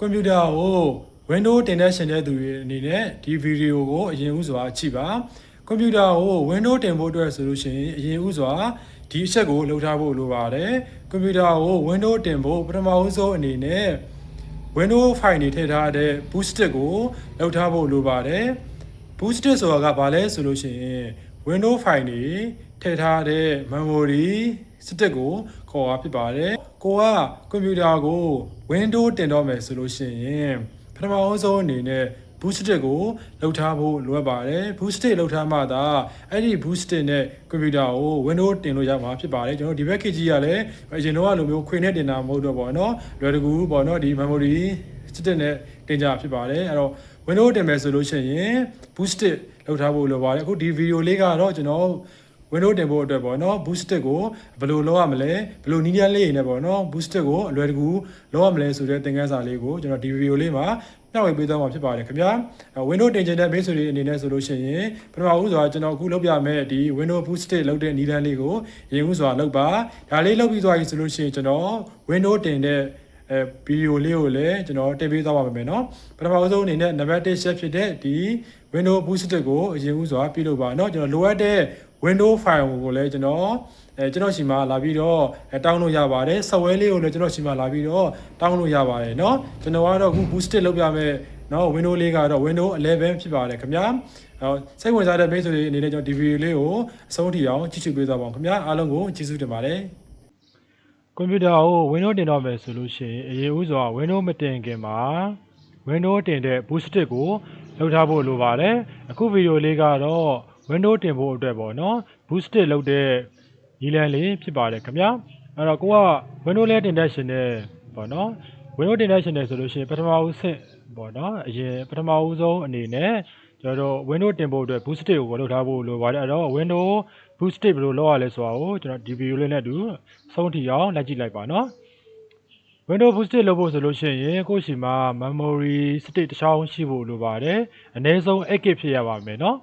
ကွန်ပျူတာကို Windows တင်တဲ့ရှင်တဲ့သူတွေအနေနဲ့ဒီဗီဒီယိုကိုအရင်ဥစွာကြည့်ပါကွန်ပျူတာကို Windows တင်ဖို့အတွက်ဆိုလို့ရှိရင်အရင်ဥစွာဒီအချက်ကိုလှုပ်ထားဖို့လိုပါတယ်ကွန်ပျူတာကို Windows တင်ဖို့ပထမဦးဆုံးအနေနဲ့ Windows file တွေထည့်ထားတဲ့ Boosted ကိုလှုပ်ထားဖို့လိုပါတယ် Boosted ဆိုတာကဘာလဲဆိုလို့ရှိရင် Windows file တွေထည့်ထားတဲ့ memory စတစ်ကိုခေါ်တာဖြစ်ပါတယ် ကိုကကွန်ပျူတာကို Windows တင်တော့မယ်ဆိုလို့ရှိရင်ပထမအဆုံးအနေနဲ့ Boosted ကိုလှုပ်ထားဖို့လိုအပ်ပါတယ် Boosted လှုပ်ထားမှသာအဲ့ဒီ Boosted နဲ့ကွန်ပျူတာကို Windows တင်လို့ရမှာဖြစ်ပါတယ်ကျွန်တော်ဒီဘက် KG ကလည်းအရင်တော့လိုမျိုးခွေနဲ့တင်တာမဟုတ်တော့ပေါ့နော်လွယ်တကူပေါ့နော်ဒီ memory စတစ်နဲ့တင်ကြဖြစ်ပါတယ်အဲ့တော့ Windows တင်မယ်ဆိုလို့ရှိရင် Boosted လောက်ထားဖို့လိုပါတယ်အခုဒီဗီဒီယိုလေးကတော့ကျွန်တော် Windows တင်ဖို့အတွက်ပေါ့နော် Boosted ကိုဘယ်လိုလုပ်ရမလဲဘယ်လိုနည်းလမ်းလေးတွေနဲ့ပေါ့နော် Boosted ကိုအလွယ်တကူလုပ်ရမလဲဆိုတဲ့သင်ခန်းစာလေးကိုကျွန်တော်ဒီဗီဒီယိုလေးမှာမျှဝေပေးသွားမှာဖြစ်ပါတယ်ခင်ဗျာအဲ Windows တင်ချင်တဲ့မိတ်ဆွေတွေအနေနဲ့ဆိုလို့ရှိရင်ပထမဦးစွာကျွန်တော်အခုလုပ်ပြမယ်ဒီ Windows Boosted လုပ်တဲ့နည်းလမ်းလေးကိုရင်ဦးစွာလုပ်ပါဒါလေးလုပ်ပြီးသွားပြီဆိုလို့ရှိရင်ကျွန်တော် Windows တင်တဲ့အဲဗီဒီယိုလေးကိုလည်းကျွန်တော်တင်ပေးသွားပါမယ်เนาะပထမဆုံးအနေနဲ့ number 1 set ဖြစ်တဲ့ဒီ Windows Boosted ကိုအရင်ဦးစွာပြုလုပ်ပါเนาะကျွန်တော်လိုအပ်တဲ့ Windows file ကိုလည်းကျွန်တော်အဲကျွန်တော်ရှိမှလာပြီးတော့အဲတောင်းလို့ရပါတယ် software လေးကိုလည်းကျွန်တော်ရှိမှလာပြီးတော့တောင်းလို့ရပါတယ်เนาะကျွန်တော်ကတော့အခု Boosted လုပ်ပြမယ်เนาะ Windows လေးကတော့ Windows 11ဖြစ်ပါတယ်ခင်ဗျာအော်စိတ်ဝင်စားတဲ့မိတ်ဆွေတွေအနေနဲ့ကျွန်တော်ဒီဗီဒီယိုလေးကိုအဆုံးထိအောင်ကြည့်ရှုပေးသွားပါအောင်ခင်ဗျာအားလုံးကိုကျေးဇူးတင်ပါတယ် ကွန်ပျူတာကို Windows တင်တော့မယ်ဆိုလို့ရှိရင်အရင်ဦးစွာ Windows မတင်ခင်မှာ Windows တင်တဲ့ Boosted ကိုလုပ်ထားဖို့လိုပါတယ်အခုဗီဒီယိုလေးကတော့ Windows တင်ဖို့အတွက်ပေါ့နော် Boosted လုပ်တဲ့ညီလန်းလေးဖြစ်ပါတယ်ခင်ဗျာအဲ့တော့ကိုက Windows လဲတင်တဲ့ရှင်နဲ့ပေါ့နော် Windows တင်တဲ့ရှင်နဲ့ဆိုလို့ရှိရင်ပထမဦးဆင့်ပေါ့နော်အရင်ပထမဦးဆုံးအနေနဲ့ကျွန်တော်တို့ Windows တင်ဖို့အတွက် Boosted ကိုလုပ်ထားဖို့လိုပါတယ်အဲ့တော့ Windows Boosted ဘယ်လိုလုပ်ရလဲဆိုတာကိုကျွန်တော်ဒီဗီဒီယိုလေးနဲ့အတူဆုံးထိအောင်လက်ကြည့်လိုက်ပါနော် Windows Boosted လုပ်ဖို့ဆိုလို့ရှိရင်ကိုယ့်ရှိမှာ memory state တစ်ချောင်းရှိဖို့လိုပါတယ်အနည်းဆုံး 8GB ဖြစ်ရပါမယ်နော်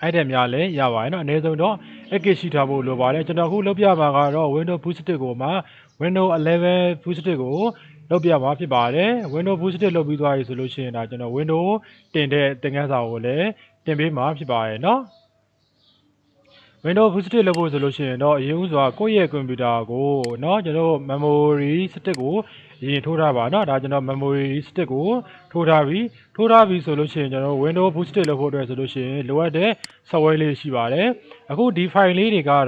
အဲ့တဲ့များလည်းရပါတယ်နော်အနည်းဆုံးတော့ 8GB ရှိထားဖို့လိုပါတယ်ကျွန်တော်အခုလုပ်ပြမှာကတော့ Windows Boosted ကိုမှ Windows 11 Boosted ကိုလုပ်ပြမှာဖြစ်ပါတယ် Windows Boosted လုပ်ပြီးသွားပြီဆိုလို့ရှိရင်ဒါကျွန်တော် Windows တင်တဲ့သင်ခန်းစာကိုလည်းတင်ပေးမှာဖြစ်ပါတယ်နော် Windows Boosted လုပ်ဖို့ဆိုလို့ရှိရင်တော့အရင်ဦးစွာကိုယ့်ရဲ့ကွန်ပျူတာကိုเนาะကျွန်တော်တို့ memory stick ကိုအရင်ထိုးထားပါเนาะဒါကျွန်တော် memory stick ကိုထိုးထားပြီထိုးထားပြီဆိုလို့ရှိရင်ကျွန်တော်တို့ Windows Boosted လုပ်ဖို့အတွက်ဆိုလို့ရှိရင်လိုအပ်တဲ့ software လေးရှိပါတယ်အခုဒီ file လေးတွေကတော့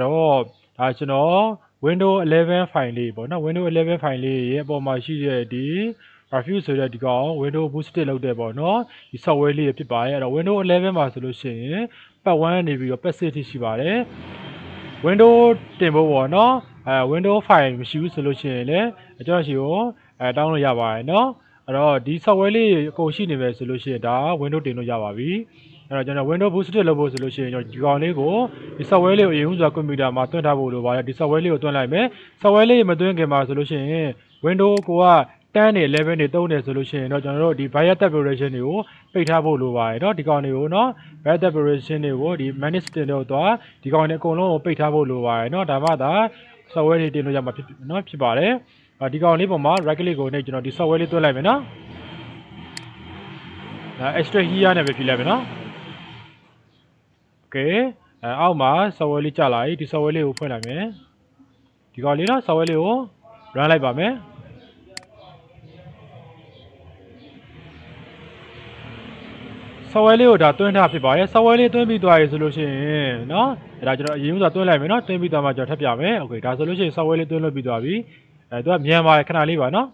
ဒါကျွန်တော် Windows 11 file လေးပေါ့เนาะ Windows 11 file လေးရဲ့အပေါ်မှာရှိတဲ့ဒီ review ဆိုတဲ့ဒီကောင် Windows Boosted လုပ်တဲ့ပေါ့เนาะဒီ software လေးဖြစ်ပါတယ်အဲ့တော့ Windows 11မှာဆိုလို့ရှိရင် ပတ်ဝန်းနေပြီးတော့ passage ရှိပါတယ် window တင်ဖို့ပေါ့နော်အဲ window file မရှိဘူးဆိုလို့ရှိရင်လည်းကျွန်တော်ရှိကိုအဲ download ရပါတယ်နော်အဲ့တော့ဒီ software လေးအကုန်ရှိနေပဲဆိုလို့ရှိရင်ဒါ window တင်လို့ရပါပြီအဲ့တော့ကျွန်တော် window boost လုပ်ဖို့ဆိုလို့ရှိရင်ကျွန်တော်ဒီကောင်လေးကိုဒီ software လေးကိုအရင်ဦးစွာကွန်ပျူတာမှာတွန်းထားဖို့လိုပါတယ်ဒီ software လေးကိုတွန်းလိုက်မယ် software လေးမတွန်းခင်မှာဆိုလို့ရှိရင် window ကိုက 10နေ11နေသုံးနေဆိုလို့ရှိရင်တော့ကျွန်တော်တို့ဒီ virus separation တွေကိုပိတ်ထားဖို့လိုပါတယ်เนาะဒီကောင်တွေကိုเนาะ virus separation တွေကိုဒီ manage တင်တော့သွားဒီကောင်တွေအကုန်လုံးကိုပိတ်ထားဖို့လိုပါတယ်เนาะဒါမှသာ software တွေတင်လို့ရမှာဖြစ်เนาะဖြစ်ပါတယ်အာဒီကောင်လေးပေါ်မှာ right click ကိုနဲ့ကျွန်တော်ဒီ software လေးသွင်းလိုက်မယ်เนาะဒါ extra here နဲ့ပဲဖြည့်လိုက်မယ်เนาะ okay အဲအောက်မှာ software လေးကြာလာပြီဒီ software လေးကိုဖွင့်လိုက်မယ်ဒီကောင်လေးเนาะ software လေးကို run လိုက်ပါမယ် software လေးကိုဒါတွင်းထားဖြစ်ပါတယ် software လေးတွင်းပြီးသွားပြီဆိုလို့ရှိရင်เนาะအဲဒါကျွန်တော်အရင်ကတွင်းလိုက်မယ်เนาะတွင်းပြီးသွားမှကျွန်တော်ထပ်ပြမယ်โอเคဒါဆိုလို့ရှိရင် software လေးတွင်းလို့ပြီးသွားပြီအဲသူကမြန်ပါတယ်ခဏလေးပါเนาะ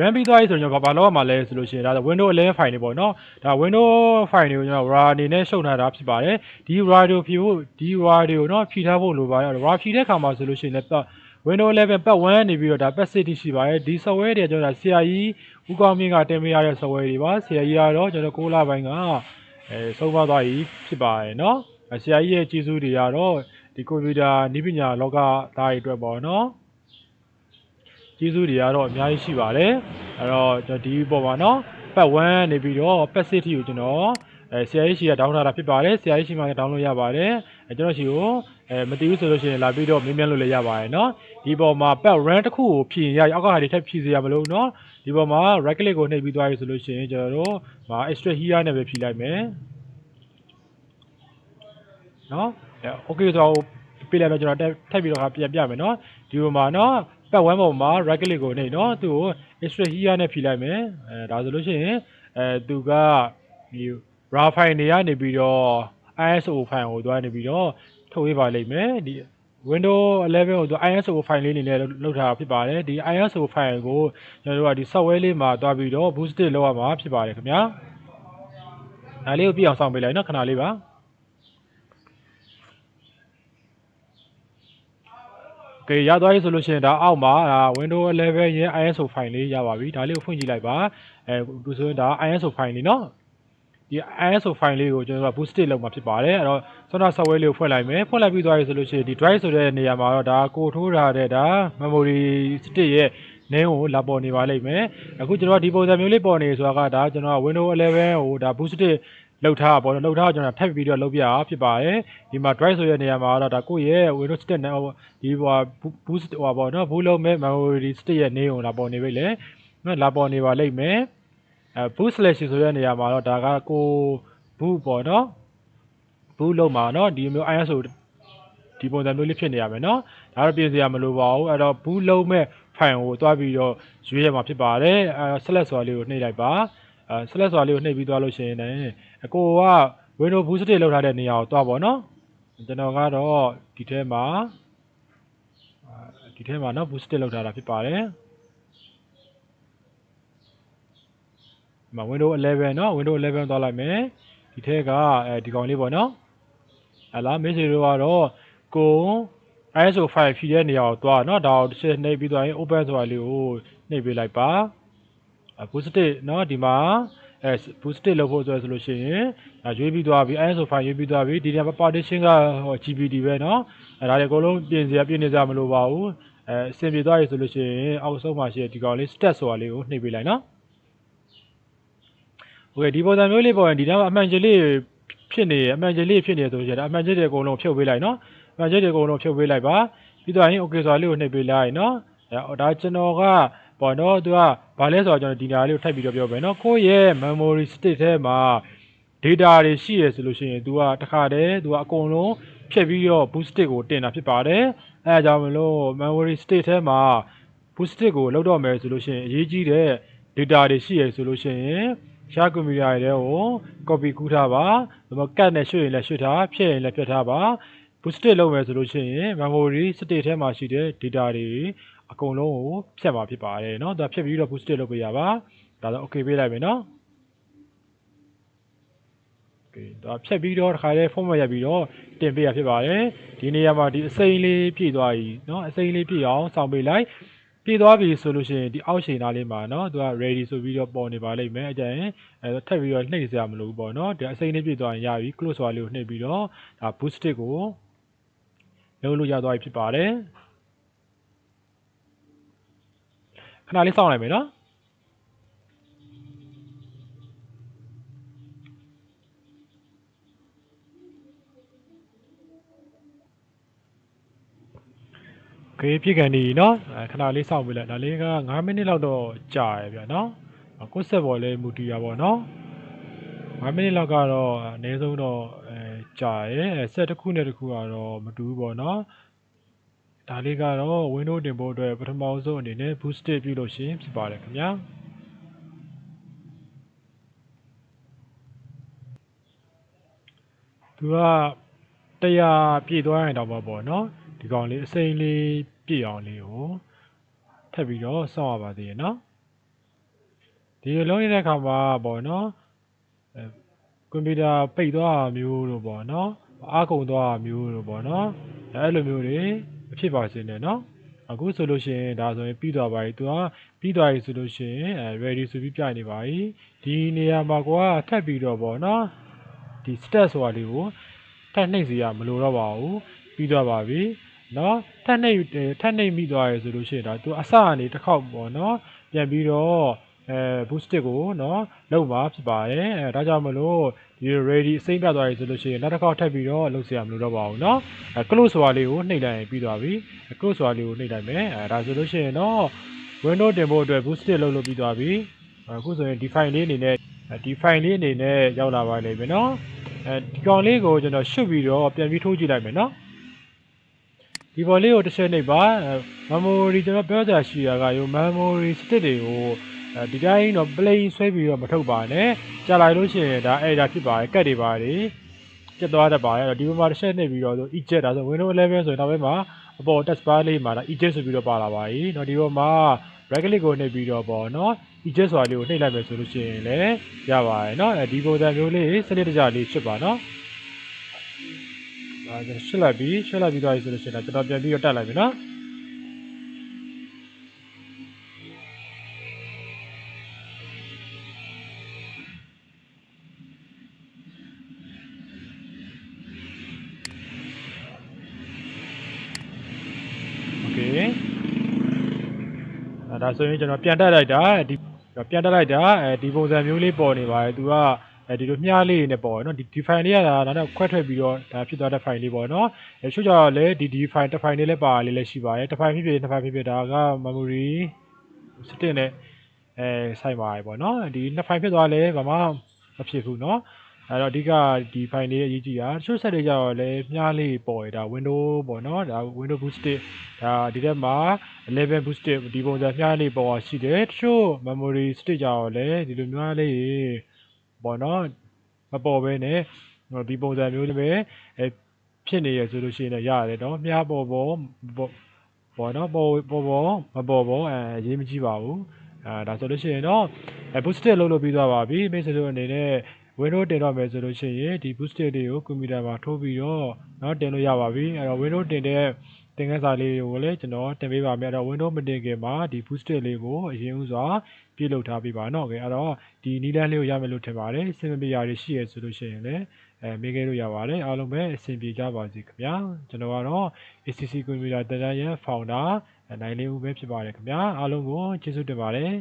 run ပြီးသွားပြီဆိုရင်ကျွန်တော်ဘာလုပ်ရမှာလဲဆိုလို့ရှိရင်ဒါဆို Windows 11 file တွေပေါ့เนาะဒါ Windows file တွေကိုကျွန်တော် RAR အနေနဲ့ရှုပ်ထားတာဖြစ်ပါတယ်ဒီ RAR တွေကိုဖြည့်ဖို့ဒီ RAR တွေကိုเนาะဖြည့်ထားဖို့လိုပါတယ် RAR ဖြည့်တဲ့အခါမှာဆိုလို့ရှိရင်လည်း Windows 11ပတ်1နေပြီးတော့ဒါပတ်6တိရှိပါတယ်ဒီ software တွေကျွန်တော်ဒါ CRE ဦးကောင်းမင်းကတင်ပေးရတဲ့ software တွေပါဆရာကြီးကတော့ကျွန်တော်ကိုလာပိုင်းကအဲဆုံးမသွားပြီဖြစ်ပါတယ်နော်ဆရာကြီးရဲ့ကျေးဇူးတွေကတော့ဒီကွန်ပျူတာနည်းပညာလောကသားတွေအတွက်ပေါ့နော်ကျေးဇူးတွေကတော့အများကြီးရှိပါတယ်အဲ့တော့ကျွန်တော်ဒီပေါ်ပါနော်ပတ်1နေပြီးတော့ passivity ကိုကျွန်တော်အဲဆရာကြီးရှိကဒေါင်းထားတာဖြစ်ပါတယ်ဆရာကြီးရှိမှလည်းဒေါင်းလို့ရပါတယ်အဲကျွန်တော်ရှိကိုအဲမသိဘူးဆိုလို့ရှိရင်လာပြီးတော့မေးမြန်းလို့လည်းရပါတယ်နော် ဒီပေါ်မှာ back run တစ်ခုကိုဖြည့်ရင်ရအောက်ကဟာတွေထပ်ဖြည့်စေရမလို့เนาะဒီပေါ်မှာ right click ကိုနှိပ်ပြီးသွားပြီဆိုလို့ရှိရင်ကျွန်တော်တို့မှာ extra here နဲ့ပဲဖြည့်လိုက်မယ်เนาะအဲ okay ဆိုတော့ပြလိုက်တော့ကျွန်တော်တက်ထပ်ပြီးတော့ခါပြန်ပြမယ်เนาะဒီပေါ်မှာเนาะ back one ပေါ်မှာ right click ကိုနှိပ်เนาะသူ့ကို extra here နဲ့ဖြည့်လိုက်မယ်အဲဒါဆိုလို့ရှိရင်အဲသူကဒီ raw file တွေကနေပြီးတော့ ISO file ကိုသွားနေပြီးတော့ထုတ်ပေးပါလိမ့်မယ်ဒီ Windows 11ကိုသူ ISO file လေးအနေနဲ့လောက်ထားတာဖြစ်ပါတယ်ဒီ ISO file ကိုကျွန်တော်တို့ကဒီ software လေးမှာသွားပြီးတော့ boosted လုပ်ရမှာဖြစ်ပါတယ်ခင်ဗျာဒါလေးကိုပြအောင်စောင့်ပေးလိုက်နော်ခဏလေးပါကဲရသွားပြီဆိုလို့ရှိရင်ဒါအောက်မှာဒါ Windows 11ရဲ့ ISO file လေးရပါပြီဒါလေးကိုဖွင့်ကြည့်လိုက်ပါအဲသူဆိုရင်ဒါ ISO file လေးနော် ဒီ ISO file လေးကိုကျွန်တော်တို့က boosted လုပ်မှာဖြစ်ပါတယ်အဲ့တော့ဆွမ်းနာ software လေးကိုဖွင့်လိုက်မယ်ဖွင့်လိုက်ပြီးသွားပြီဆိုလို့ရှိရင်ဒီ drive ဆိုတဲ့နေရာမှာတော့ဒါကိုထိုးထားတဲ့ဒါ memory stick ရဲ့ name ကိုလာပေါ်နေပါလိမ့်မယ်အခုကျွန်တော်ကဒီပုံစံမျိုးလေးပေါ်နေဆိုတာကဒါကျွန်တော်က Windows 11ကိုဒါ boosted လောက်ထားပေါ့နော်လောက်ထားကျွန်တော်ထပ်ပြီးတော့လောက်ပြရဖြစ်ပါတယ်ဒီမှာ drive ဆိုတဲ့နေရာမှာတော့ဒါကိုယ့်ရဲ့ Windows 7နဲ့ဒီဟို boost ဟိုပေါ့နော် boot လုံးမဲ့ memory stick ရဲ့ name ကိုလာပေါ်နေပြီလေနော်လာပေါ်နေပါလိမ့်မယ် အဲ boot slash ဆိုတဲ့နေရာမှာတော့ဒါကကို boot ပေါ့နော် boot လုံးမှာနော်ဒီမျိုး ISO ဒီပုံစံမျိုးလေးဖြစ်နေရမယ်နော်ဒါတော့ပြင်စရာမလိုပါဘူးအဲ့တော့ boot လုံးမဲ့ file ကိုတွားပြီးတော့ရွေးရမှာဖြစ်ပါတယ်အဲ select ဆိုတာလေးကိုနှိပ်လိုက်ပါအဲ select ဆိုတာလေးကိုနှိပ်ပြီးသွားလို့ရှိရင်လည်းအကိုက Windows Boost လောက်ထားတဲ့နေရာကိုတွားပါနော်ကျွန်တော်ကတော့ဒီထဲမှာဒီထဲမှာနော် Boost လောက်ထားတာဖြစ်ပါတယ် မှာ Windows 11နော် Windows 11သွားလိုက်မယ်ဒီထဲကအဲဒီကောင်လေးပေါ့နော်ဟလာ message တွေကတော့ကို ISO file ဖြည့်တဲ့နေရာကိုသွားเนาะဒါကိုတစ်ချက်နှိပ်ပြီးသွားရင် open ဆိုတာလေးကိုနှိပ်ပေးလိုက်ပါ boost เนาะဒီမှာအဲ boost လုပ်ဖို့ဆိုရဆိုလို့ရှိရင်ဒါရွေးပြီးသွားပြီ ISO file ရွေးပြီးသွားပြီဒီနေရာမှာ partition ကဟို GPD ပဲเนาะအဲဒါတွေအကုန်လုံးပြင်စရာပြင်နေစရာမလိုပါဘူးအဲအဆင်ပြေသွားပြီဆိုလို့ရှိရင်အောက်ဆုံးမှာရှိတဲ့ဒီကောင်လေး stat ဆိုတာလေးကိုနှိပ်ပေးလိုက်เนาะ โอเคဒီပုံစံမျိုးလေးပေါ်ရင်ဒီထဲမှာအမှန်ကျလေးဖြစ်နေအမှန်ကျလေးဖြစ်နေဆိုရင်ဒါအမှန်ကျတွေအကုန်လုံးဖြုတ်ပေးလိုက်เนาะအမှန်ကျတွေအကုန်လုံးဖြုတ်ပေးလိုက်ပါပြီးတော့ရင် okay ဆိုတာလေးကိုနှိပ်ပေးလိုက်เนาะအဲဒါကျွန်တော်ကပေါ့နော်သူကဘာလဲဆိုတော့ကျွန်တော်ဒီနေရာလေးကိုထပ်ပြီးတော့ပြောမယ်နော်ကိုယ့်ရဲ့ memory stick ထဲမှာ data တွေရှိရဆိုလို့ရှိရင် तू ကတခါတည်း तू ကအကုန်လုံးဖြည့်ပြီးတော့ boost stick ကိုတင်တာဖြစ်ပါတယ်အဲဒါကြောင့်မလို့ memory stick ထဲမှာ boost stick ကိုလောက်တော့မယ်ဆိုလို့ရှိရင်အရေးကြီးတဲ့ data တွေရှိရဆိုလို့ရှိရင် ရှားကွန်ပျူတာတွေတွေကို copy ကူးထားပါဒါမှ cut နဲ့ရွှေ့ရင်လည်းရွှေ့ထားဖြည့်ရင်လည်းဖြည့်ထားပါ boost stick လုပ်မယ်ဆိုလို့ရှိရင် memory stick ထဲမှာရှိတဲ့ data တွေအကုန်လုံးကိုဖြတ်မှာဖြစ်ပါတယ်เนาะဒါဖြတ်ပြီးတော့ boost လုပ်ပေးရပါဒါဆို okay ပေးလိုက်မယ်เนาะ okay ဒါဖြတ်ပြီးတော့တစ်ခါတည်း format ရိုက်ပြီးတော့တင်ပေးရဖြစ်ပါတယ်ဒီနေရာမှာဒီအစိမ်းလေးပြည့်သွားပြီเนาะအစိမ်းလေးပြည့်အောင်စောင့်ပေးလိုက် ပြည့်သွားပြီဆိုလို့ရှိရင်ဒီအောက်ချိန်သားလေးမှာနော်သူက ready ဆိုပြီးတော့ပေါ်နေပါလိမ့်မယ်အကြရင်အဲထပ်ပြီးတော့နှိပ်စရာမလိုဘူးပေါ့နော်ဒီအစိမ့်လေးပြည့်သွားရင်ရပြီ close ဆိုတာလေးကိုနှိပ်ပြီးတော့ဒါ boost stick ကိုလုံးလို့ရသွားပြီဖြစ်ပါတယ်ခဏလေးစောင့်လိုက်မယ်နော် ဂေးပြည့်ကန်နေပြီနော်ခဏလေးစောင့်ပေးလိုက်ဒါလေးက9မိနစ်လောက်တော့ကြာရပြနော်ကိုယ်ဆက်ပေါ်လေးမူတီရပါနော်9မိနစ်လောက်ကတော့အနည်းဆုံးတော့အဲကြာရဆက်တစ်ခုနဲ့တစ်ခုကတော့မတူဘူးပေါ့နော်ဒါလေးကတော့ Windows တင်ဖို့အတွက်ပထမဆုံးအနေနဲ့ boost ပြုလို့ရှိရင်ဖြစ်ပါတယ်ခင်ဗျာသူက100ပြည့်သွားရင်တော့ပေါ့နော် ဒီကောင်လေးအစိမ်းလေးပြည့်အောင်လေးကိုထပ်ပြီးတော့စောင့်ရပါသေးရဲ့နော်ဒီလုံးနေတဲ့အခါမှာပေါ့နော်အဲကွန်ပျူတာပိတ်သွားတာမျိုးလို့ပေါ့နော်အားကုန်သွားတာမျိုးလို့ပေါ့နော်အဲလိုမျိုးတွေမဖြစ်ပါစေနဲ့နော်အခုဆိုလို့ရှိရင်ဒါဆိုရင်ပြီးသွားပါပြီသူကပြီးသွားပြီဆိုလို့ရှိရင်အဲ ready ဆိုပြီးပြနေပါပြီဒီနေရာမှာကွာထပ်ပြီးတော့ပေါ့နော်ဒီ stat ဆိုတာလေးကိုထပ်နှိပ်စီရမလိုတော့ပါဘူးပြီးသွားပါပြီ နော်ထပ်နှိပ်ထပ်နှိပ်မိသွားရဆိုလို့ရှိရင်ဒါသူအစကနေတစ်ခေါက်ပေါ့နော်ပြန်ပြီးတော့ အဲ boosted ကိုเนาะလောက်မှာဖြစ်ပါတယ်အဲဒါကြောင့်မလို့ဒီ ready အစိမ့်ပြသွားပြီဆိုလို့ရှိရင်နောက်တစ်ခေါက်ထပ်ပြီးတော့လုပ်เสียမလို့တော့ပါဘူးเนาะအဲ close ဆိုတာလေးကိုနှိပ်လိုက်ရင်ပြီးသွားပြီအဲ close ဆိုတာလေးကိုနှိပ်လိုက်မယ်အဲဒါဆိုလို့ရှိရင်တော့ window တင်ဖို့အတွက် boosted လုပ်လို့ပြီးသွားပြီအခုဆိုရင် define လေးအနေနဲ့ဒီ file လေးအနေနဲ့ရောက်လာပါလိမ့်မယ်เนาะအဲဒီကောင်လေးကိုကျွန်တော်ရှုပ်ပြီးတော့ပြန်ပြီးထိုးကြည့်လိုက်မယ်เนาะ ဒီဘော်လေးကိုတစ်ချက်နှိပ်ပါမမိုရီကျွန်တော်ပြောကြရှိတာကရော memory stick တွေကိုအဲဒီတိုင်းတော့ play ဆွဲပြီးတော့မထုတ်ပါနဲ့ကြာလိုက်လို့ရှိရင်ဒါအဲ့ဒါဖြစ်ပါတယ်ကတ်တွေပါတယ်ကျက်သွားတတ်ပါတယ်အဲ့တော့ဒီဘက်မှာတစ်ချက်နှိပ်ပြီးတော့ဆို eject ဒါဆို Windows 11ဆိုရင်နောက်ဘက်မှာအပေါ် touch bar လေးမှာဒါ eject ဆိုပြီးတော့ပါလာပါပြီเนาะဒီဘက်မှာ right click ကိုနှိပ်ပြီးတော့ပေါ့เนาะ eject ဆိုတာလေးကိုနှိပ်လိုက်မယ်ဆိုလို့ရှိရင်လည်းရပါတယ်เนาะအဲဒီပုံစံမျိုးလေးစနစ်တကျလေးဖြစ်ပါเนาะ ပါကျွန်တော်ရှင်းလိုက်ပြီရှင်းလိုက်ပြီးသွားပြီဆိုလို့ရှိရင်ကျွန်တော်ပြန်ပြီးတော့တက်လိုက်ပြီနော်ဒါဆိုရင်ကျွန်တော်ပြန်တက်လိုက်တာဒီပြန်တက်လိုက်တာအဲဒီပုံစံမျိုးလေးပေါ်နေပါတယ်သူက အဲဒီလိုမျှလေးနေပေါ့နော်ဒီဒီ file လေးကဒါနောက်ခွဲထွက်ပြီးတော့ဒါဖြစ်သွားတဲ့ file လေးပေါ့နော်အဲချို့ကြော်လည်းဒီဒီ file တစ် file လေးလည်းပါလေးလည်းရှိပါတယ်တစ် file ဖြစ်ဖြစ်နှစ် file ဖြစ်ဖြစ်ဒါက memory 7နဲ့အဲဆိုင်ပါတယ်ပေါ့နော်ဒီနှစ် file ဖြစ်သွားလည်းဘာမှမဖြစ်ဘူးနော်အဲ့တော့အဓိကဒီ file လေးအရေးကြီးတာတချို့ set တွေကြတော့လည်းမြားလေးပေါ်ရတာ window ပေါ့နော်ဒါ window boosted ဒါဒီထက်မှာ11 boosted ဒီပုံစံမြားလေးပေါ်ရှိတယ်တချို့ memory state ကြတော့လည်းဒီလိုမြားလေး ပေါ့နော်မပေါ်ဘဲနဲ့ဒီပုံစံမျိုးတွေပဲအဲဖြစ်နေရဆိုလို့ရှိရင်လည်းရတယ်နော်မြားပေါ်ပေါ်ပေါ်နော်ပေါ်ပေါ်ပေါ်မပေါ်ပေါ်အဲရေးမကြည့်ပါဘူးအဲဒါဆိုလို့ရှိရင်တော့အဲ boosted လုပ်လို့ပြီးသွားပါပြီမိတ်ဆွေတို့အနေနဲ့ window တင်တော့မယ်ဆိုလို့ရှိရင်ဒီ boosted တွေကိုကွန်ပျူတာမှာထိုးပြီးတော့နော်တင်လို့ရပါပြီအဲတော့ window တင်တဲ့သင်ခန်းစာလေးတွေကိုလည်းကျွန်တော်တင်ပေးပါမယ်အဲတော့ window မတင်ခင်မှာဒီ boosted လေးကိုအရင်ဥစွာ ပြုလုပ်ထားပေးပါเนาะโอเคအဲ့တော့ဒီနီလန်းလေးကိုရမယ်လို့ထင်ပါတယ်စင်မပြေရာတွေရှိရဆိုလို့ရှိရင်လည်းအဲမေးခဲ့လို့ရပါတယ်အားလုံးပဲအဆင်ပြေကြပါစေခင်ဗျာကျွန်တော်ကတော့ ACC ကွန်ပျူတာတင်တန်းရဲ့ founder နိုင်လေးဦးပဲဖြစ်ပါတယ်ခင်ဗျာအားလုံးကိုကျေးဇူးတင်ပါတယ်